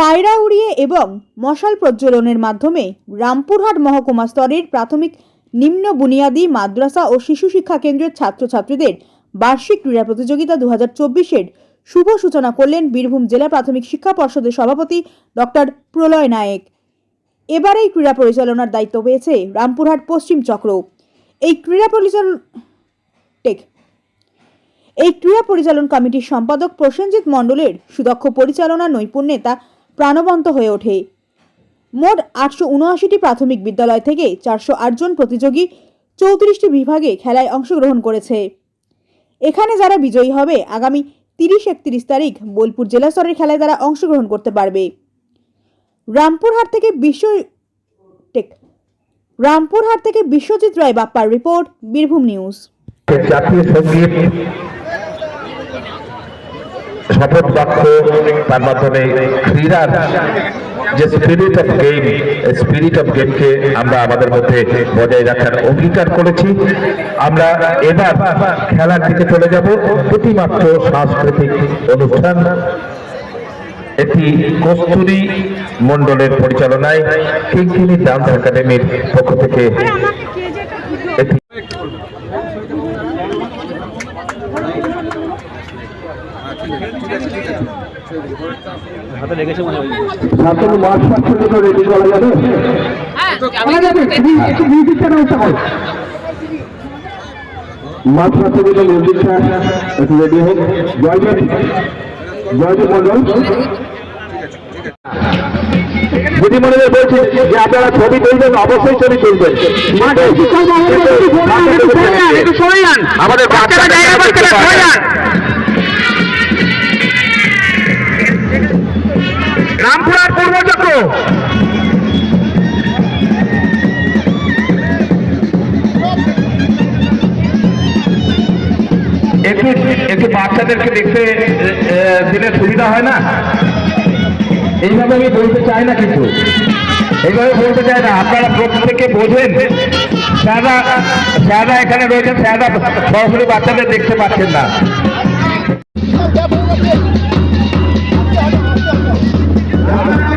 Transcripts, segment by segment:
পায়রা উড়িয়ে এবং মশাল প্রজ্বলনের মাধ্যমে রামপুরহাট মহকুমা স্তরের প্রাথমিক নিম্ন বুনিয়াদী মাদ্রাসা ও শিশু শিক্ষা কেন্দ্রের ছাত্রছাত্রীদের বার্ষিক ক্রীড়া প্রতিযোগিতা দু হাজার চব্বিশের শুভ সূচনা করলেন বীরভূম জেলা প্রাথমিক শিক্ষা পর্ষদের সভাপতি ডক্টর প্রলয় নায়েক। এবার এই ক্রীড়া পরিচালনার দায়িত্ব পেয়েছে রামপুরহাট পশ্চিম চক্র। এই ক্রীড়া পরিচালন টেক। এই ক্রীড়া পরিচালন কমিটির সম্পাদক প্রসেনজিৎ মণ্ডলের সুদক্ষ পরিচালনা নৈপুণ্যে তা প্রাণবন্ত হয়ে ওঠে। মোট আটশো উনআশিটি প্রাথমিক বিদ্যালয় থেকে চারশো আটজন প্রতিযোগী চৌত্রিশটি বিভাগে খেলায় অংশগ্রহণ করেছে। এখানে যারা বিজয়ী হবে, আগামী তিরিশ একত্রিশ তারিখ বোলপুর জেলা স্তরের খেলায় তারা অংশগ্রহণ করতে পারবে। রামপুরহাট থেকে বিশ্ব টেক, রামপুরহাট থেকে বিশ্বজিৎ রায় বাপ্পার রিপোর্ট, বীরভূম নিউজ। জাতীয় সংগীত শপথ বাক্য তার মাধ্যমে ক্রীড়ার যে spirit of game spirit of গেমকে আমরা আমাদের মধ্যে বজায় রাখার অঙ্গীকার করেছি। আমরা এবার খেলার দিকে চলে যাব। প্রতিমাত্র সাংস্কৃতিক অনুষ্ঠান। একটি কস্তুরী মণ্ডলের পরিচালনায় কিঙ্কিনি ডান্স একাডেমির পক্ষ থেকে হাতে লেগেছে মনে হয়। ছাত্র মার্চ পাঁচ পর্যন্ত রেডি করা যাবে। তুমি একটু মিউজিকটা ব্যবস্থা করো মার্চ পাঁচ পর্যন্ত মিউজিকটা একটু রেডি হোক। জয়দেব জয়দেব মন্ডল। দিদিমণিদের বলছি যে আপনারা ছবি তুলবেন অবশ্যই ছবি তুলবেন। আমাদের বাচ্চারা জায়গা পাচ্ছে রামপুরার পূর্বচক্র একটু একটু বাচ্চাদেরকে দেখতে দিলে সুবিধা হয় না? এইভাবে আমি বলতে চাই না কিন্তু। এইভাবে বলতে চাই না। আপনারা প্রত্যেকে বোঝেন। স্যাররা স্যাররা এখানে রয়েছেন, স্যাররা সরাসরি বাচ্চাদের দেখতে পাচ্ছেন না। Amen.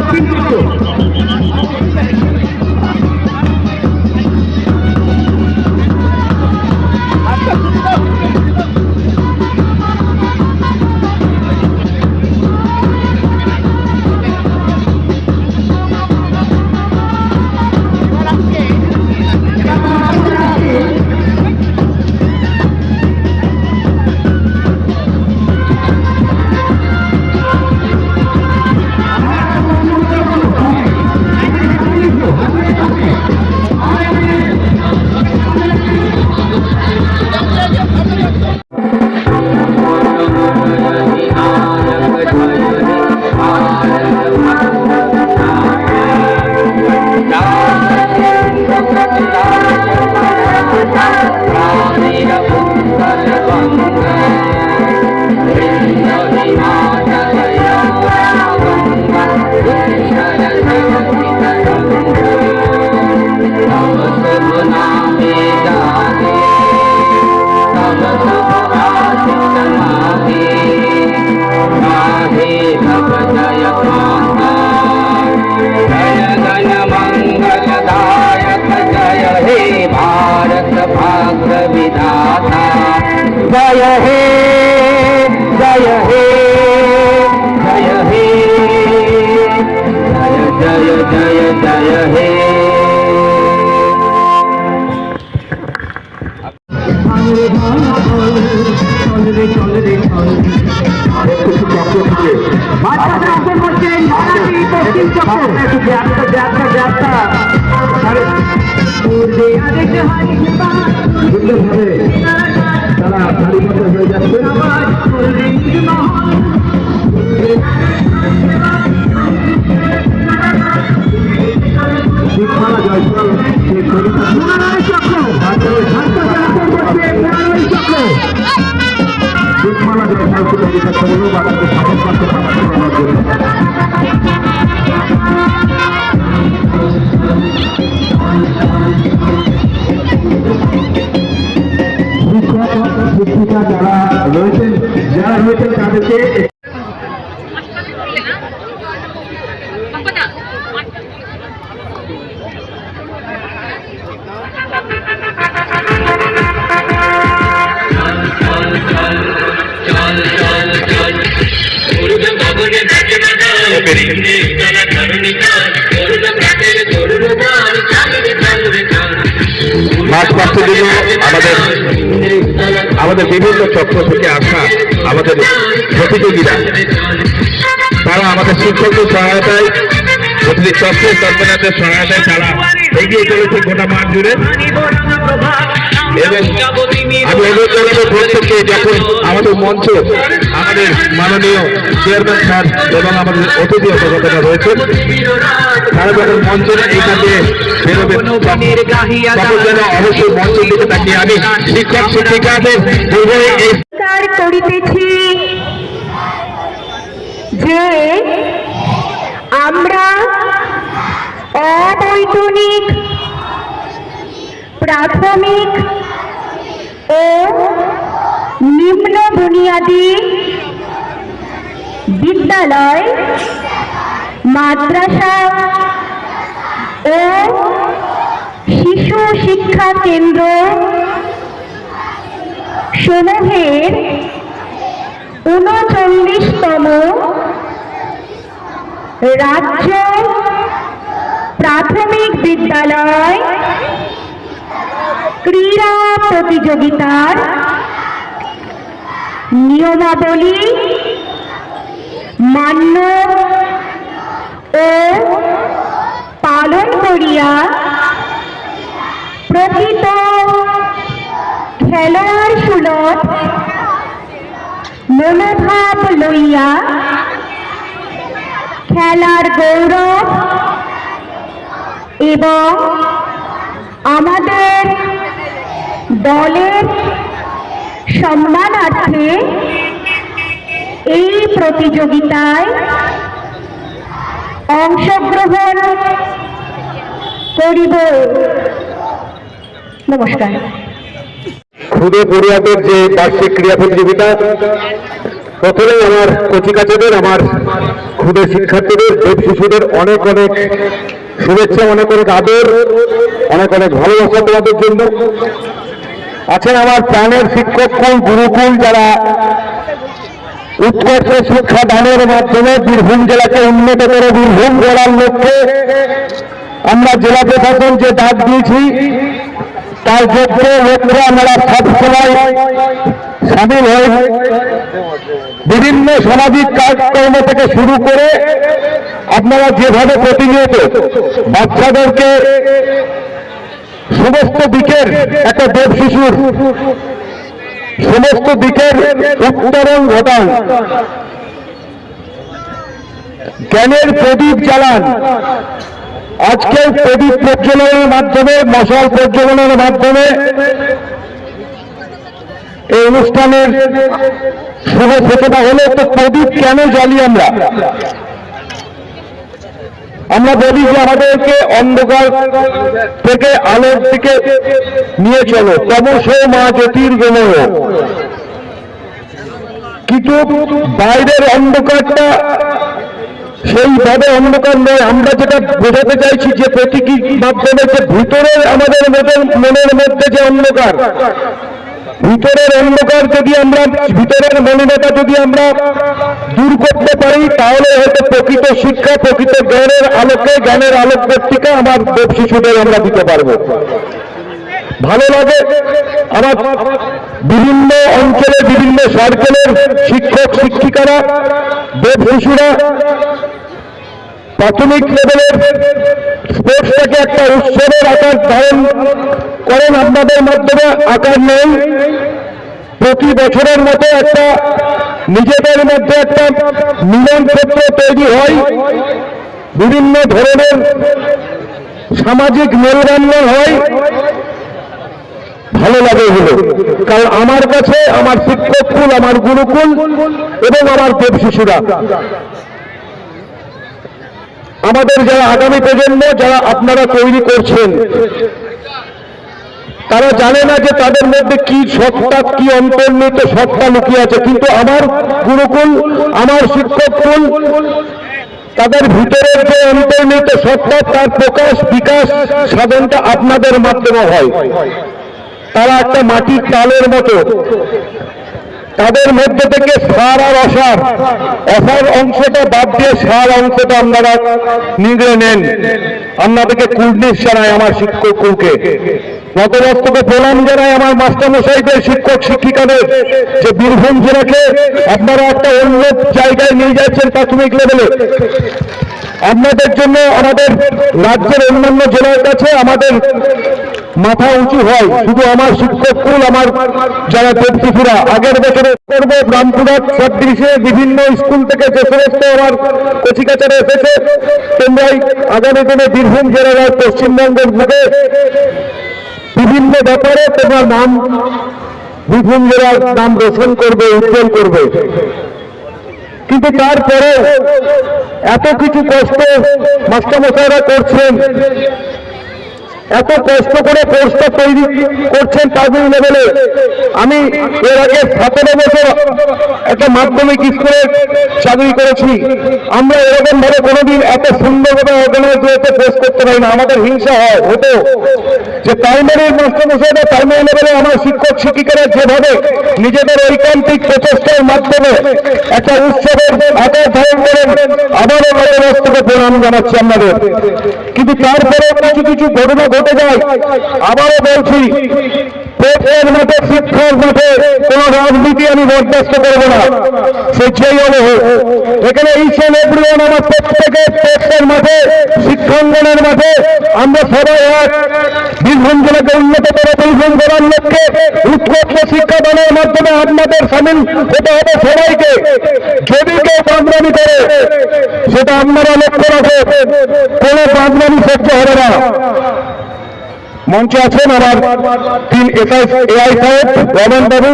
সুন্দরভাবে তারা হয়ে যাচ্ছে। কবিতা চক্র অঙ্কন করছে চক্র বাচ্চাদের সাপোর্ট করতে শিক্ষক শিক্ষিকা যারা রয়েছেন যারা রয়েছেন তাদেরকে আমাদের আমাদের বিভিন্ন চক্র থেকে আসা আমাদের প্রতিযোগীরা, তারা আমাদের শিক্ষকদের সহায়তায়, প্রতিটি চক্রের কল্পনাদের সহায়তায় তারা এগিয়ে চলেছে গোটা মাঠ জুড়ে। এবং আমি অনুরোধ জানাব প্রত্যেককে যখন আমাদের মঞ্চ আমাদের মাননীয় চেয়ারম্যান স্যার এবং আমাদের অতিথি অবগতরা রয়েছেন। তারা যখন মঞ্চে এখান বেরোবেন অবশ্যই মঞ্চের দিকে তাকিয়ে আমি শিক্ষক, শিক্ষিকাদের উভয় এই করিতেছি যে আমরা অবৈতনিক, প্রাথমিক ও নিম্ন বুনিয়াদী বিদ্যালয় মাদ্রাসা ও শিশু শিক্ষা কেন্দ্র সমূহের উনচল্লিশতম রাজ্য প্রাথমিক বিদ্যালয় ক্রীড়া প্রতিযোগিতার নিয়মাবলী মান্য ও পালন করিয়া প্রকৃত খেলোয়াড় সুলভ মনোভাব লইয়া খেলার গৌরব এবং আমাদের দলের সম্মানার্থে এই প্রতিযোগিতায় অংশগ্রহণ করিব। নমস্কার। খুদে পড়ুয়াদের যে বার্ষিক ক্রীড়া প্রতিযোগিতা, প্রথমে আমার কচিকাচাদের আমার খুদে শিক্ষার্থীদের, দেব শিশুদের অনেক অনেক শুভেচ্ছা, অনেক অনেক আদর, অনেক অনেক ভালোবাসা তোমাদের জন্য। আছেন আমার প্রাণের শিক্ষক কুল, গুরুকুল যারা উৎকর্ষ শিক্ষা দানের মাধ্যমে বীরভূম জেলাকে উন্নত করে বীরভূম জেলার লক্ষ্যে আমরা জেলা প্রশাসন যে ডাক দিয়েছি, তার যোগ্য লক্ষ্যে আমরা সবসময় সামিল হই। বিভিন্ন সামাজিক কাজকর্ম থেকে শুরু করে আপনারা যেভাবে প্রতিনিয়ত বাচ্চাদেরকে সমস্ত দিকের একটা দেব শিশুর সমস্ত দিকের উত্তরণ ঘটান জ্ঞানের প্রদীপ জ্বালান। আজকে প্রদীপ প্রজ্বলনের মাধ্যমে, মশাল প্রজ্বলনের মাধ্যমে এই অনুষ্ঠানের শুভ সূচনা হলো, তো প্রদীপ কেন জ্বালি আমরা? আমরা বলি যে আমাদেরকে অন্ধকার থেকে, আলোর দিকে নিয়ে চলো। ক্রমশ মা জ্যোতির্গময় কিন্তু বাইরের অন্ধকারটা, সেইভাবে অন্ধকার নয় আমরা যেটা বোঝাতে চাইছি যে প্রতীকী মাধ্যমে যে ভিতরের আমাদের মনের মধ্যে যে অন্ধকার ভিতরের অন্ধকার যদি আমরা, ভিতরের মলিনতা যদি আমরা দূর করতে পারি, তাহলে হয়তো প্রকৃত শিক্ষা, প্রকৃত জ্ঞানের আলোকে, জ্ঞানের আলোক পত্রিকা আমার শিশুদের আমরা দিতে পারব। ভালো লাগে আমার বিভিন্ন অঞ্চলে, বিভিন্ন সার্কেলের শিক্ষক, শিক্ষিকারা, দেব শিশুরা প্রাথমিক লেভেলের স্পোর্টসটাকে একটা উৎসবের আকার ধারণ করেন। আপনাদের মাধ্যমে আকার নেই। প্রতি বছরের মতো একটা নিজেদের মধ্যে একটা মিলন ক্ষেত্র তৈরি হয়। বিভিন্ন ধরনের সামাজিক মেলবন্ধন হয়। ভালো লাগে এগুলো। কারণ আমার কাছে, আমার শিক্ষককুল আমার গুরুকুল এবং আমার দেব শিশুরা আমাদের যারা আগামী প্রজন্ম, যারা আপনারা তৈরি করছেন, তারা জানে না যে তাদের মধ্যে কি সত্তা, কি অন্তর্নিহিত সত্তা লুকিয়ে আছে। কিন্তু আমার গুরুকুল, আমার শিক্ষককুল তাদের ভিতরের যে অন্তর্নিহিত সত্তা, তার প্রকাশ, বিকাশ সাধনটা আপনাদের মাধ্যমে হয়। তারা একটা মাটির তালের মতো তাদের মধ্যে থেকে সার আর অসার অসার অংশটা বাদ দিয়ে সার অংশটা আপনারা নিগড়ে নেন। আপনাদেরকে কুর্নিশ জানাই আমার শিক্ষক কুলকে নতমস্তকে প্রণাম জানাই আমার মাস্টারমশাইদের শিক্ষক শিক্ষিকাদের, যে বীরভূম জেলাকে আপনারা একটা অন্য জায়গায় নিয়ে যাচ্ছেন প্রাথমিক লেভেলে। আপনাদের জন্য আমাদের রাজ্যের অন্যান্য জেলার কাছে আমাদের মাথা উঁচু হয়। শুধু আমার শিক্ষক কুল আমার যারা দেবতিপুরা আগের বছরে করব রামপুরহাট সাব বিভিন্ন স্কুল থেকে যে সমস্ত আমার কচিকাচারে এসেছে, তোমরাই আগামী দিনে বীরভূম জেলার পশ্চিমবঙ্গের বুকে বিভিন্ন ব্যাপারে তোমার নাম, বীরভূম জেলার নাম রোশন করবে, উজ্জ্বল করবে। কিন্তু তারপরে এত কিছু কষ্ট মাস্টারমশাইরা করছেন এত কষ্ট করে কোর্সটা তৈরি করছেন প্রাথমিক লেভেলে। আমি এর আগে সতেরো বছর একটা মাধ্যমিক স্কুলে চাকরি করেছি। আমরা এরকম ভাবে কোনোদিন এত সুন্দরভাবে অর্গানাইজ হতে পোস্ট করতে পারি না। আমাদের হিংসা হয় হতো যে প্রাইমারি মাস্টারমশাইরা প্রাইমারি লেভেলে আমার শিক্ষক শিক্ষিকারা যেভাবে নিজেদের ঐকান্তিক প্রচেষ্টার মাধ্যমে একটা উৎসবের আকার ধারণ করেন, আবারও নতমস্তকে প্রণাম জানাচ্ছি আপনাদের। কিন্তু তারপরে কিছু কিছু ঘটনা ঘটে যায়। আবারও বলছি পেটের মাঠে শিক্ষার মাঠে কোন রাজনীতি আমি বরদাস্ত করব না। সে যেই হোক এখানে ইসেন এভরিওয়ান আমার প্রত্যেকের পেটের মাঠে, শিক্ষাঙ্গনের মাঠে আমরা সবাই এক। বীরভূম জেলাকে উন্নততর বীরভূম করার লক্ষ্যে উৎকর্ষ শিক্ষাদানের মাধ্যমে আপনাদের সামিল হতে হবে সবাইকে। যদি কেউ বাদরামি করে, সেটা আপনারা লক্ষ্য রাখে কোন বাদরামি সহ্য হবে না। মঞ্চে আছেন আমার তিন এসআই এআই সাহেব, রমন বাবু,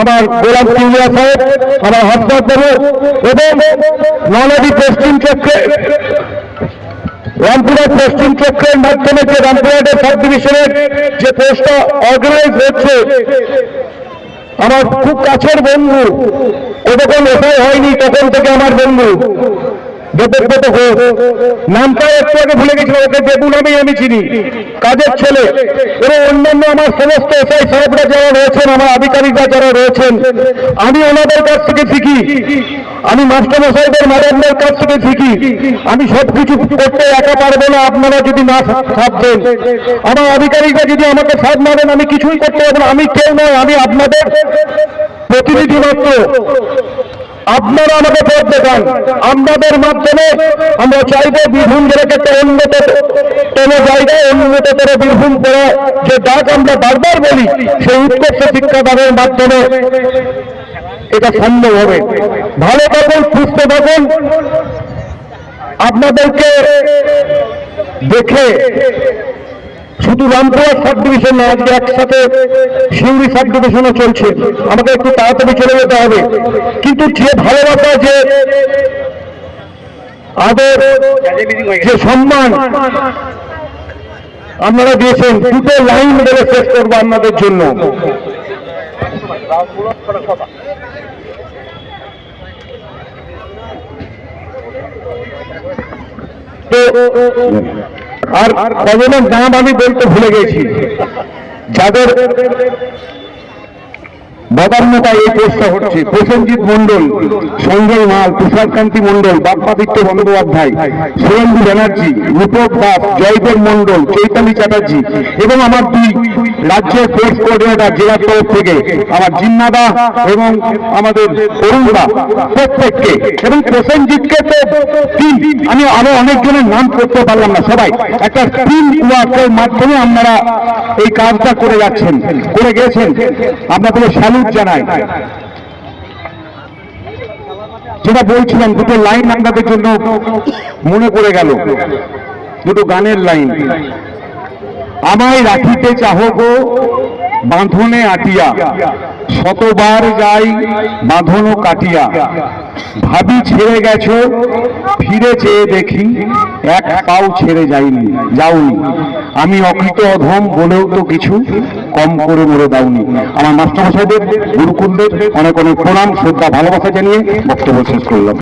আমার গোলাম কিউরিয়া সাহেব, আমার হসপাত বাবু এবং নলাদি পশ্চিম চক্রে রামপুরহাট পশ্চিম চক্রের মাধ্যমে যে রামপুরহাটের সাব ডিভিশনের যে পোস্টটা অর্গানাইজ হচ্ছে, আমার খুব কাছের বন্ধু ও যখন এসআই হয়নি তখন থেকে আমার বন্ধু। দেবব্রত ঘোষ নামটাও একটু আগে ভুলে গেছিল ওকে দেবু নামেই আমি চিনি। কাজের ছেলে। এবং অন্যান্য আমার সমস্ত এসআই সাহেবরা যারা রয়েছেন, আমার আধিকারিকরা যারা রয়েছেন, আমি ওনাদের কাছ থেকে শিখি। আমি মাস্টারমশাইদের, ম্যাডামদের কাছ থেকে শিখি। আমি সব কিছু করতে একা পারব না, আপনারা যদি না সাথ দেন আমার আধিকারিকরা যদি আমাকে সাথ না দেন, আমি কিছুই করতে পারব না। আমি কেউ নয় আমি আপনাদের প্রতিনিধি মাত্র। আপনারা আমাকে পথ দেখান আপনাদের মাধ্যমে আমরা চাইব বীরভূম জেলাকে একটা উন্নত কোন জায়গায় উন্নততর বীরভূম করা। যে ডাক আমরা বারবার বলি, সেই উৎকর্ষ শিক্ষাদানের মাধ্যমে এটা সম্ভব হবে। ভালো থাকুন, সুস্থ থাকুন। আপনাদেরকে দেখে শুধু রামপুরহাট সাব ডিভিশন না আজকে একসাথে সিউড়ি সাব ডিভিশনও চলছে। আমাকে একটু তাড়াতাড়ি চলে যেতে হবে। কিন্তু যে ভালোবাসা, যে আদর, যে সম্মান আপনারা দিয়েছেন, দুটো লাইন বলে শেষ করব আপনাদের জন্য। তো আর কজনের নাম আমি বলতে ভুলে গেছি। যাদের বদান্যতায় এই চেষ্টা হচ্ছে, প্রসেনজিৎ মন্ডল সঞ্জয় মাল তুষারকান্তি মন্ডল বাপ্পাদিত্য বন্দ্যোপাধ্যায়, সুরেন্দু ব্যানার্জি, রূপক দাস, জয়দেব মন্ডল চৈতালি চ্যাটার্জি এবং আমার দুই রাজ্যের ফোর্স কোঅর্ডিনেটর জেলার তরফ থেকে আমার জিন্নাদা এবং আমাদের অরুণদা প্রত্যেককে এবং প্রসেনজিৎকে তো টিম আমি আরও অনেকজনের নাম করতে পারলাম না সবাই। একটা টিম ওয়ার্কের মাধ্যমে আপনারা এই কাজটা করে যাচ্ছেন, করে গেছেন। আপনাদের স্যালুট জানাই। যেটা বলছিলাম, দুটো লাইন আপনাদের জন্য মনে পড়ে গেল। দুটো গানের লাইন আমায় রাখিতে চাহ গো, বাঁধনে আটিয়া। শতবার যাই বাঁধনও কাটিয়া। ভাবি ছেড়ে গেছো, ফিরে চেয়ে দেখি এক পাও ছেড়ে যাইনি, যাওনি। আমি অকৃত অধম বলেও তো কিছু কম করে মরে দাওনি। আমার মাস্টারমশাইদের, গুরুকুলদের অনেক অনেক প্রণাম, শ্রদ্ধা, ভালোবাসা জানিয়ে বক্তব্য শেষ করলাম।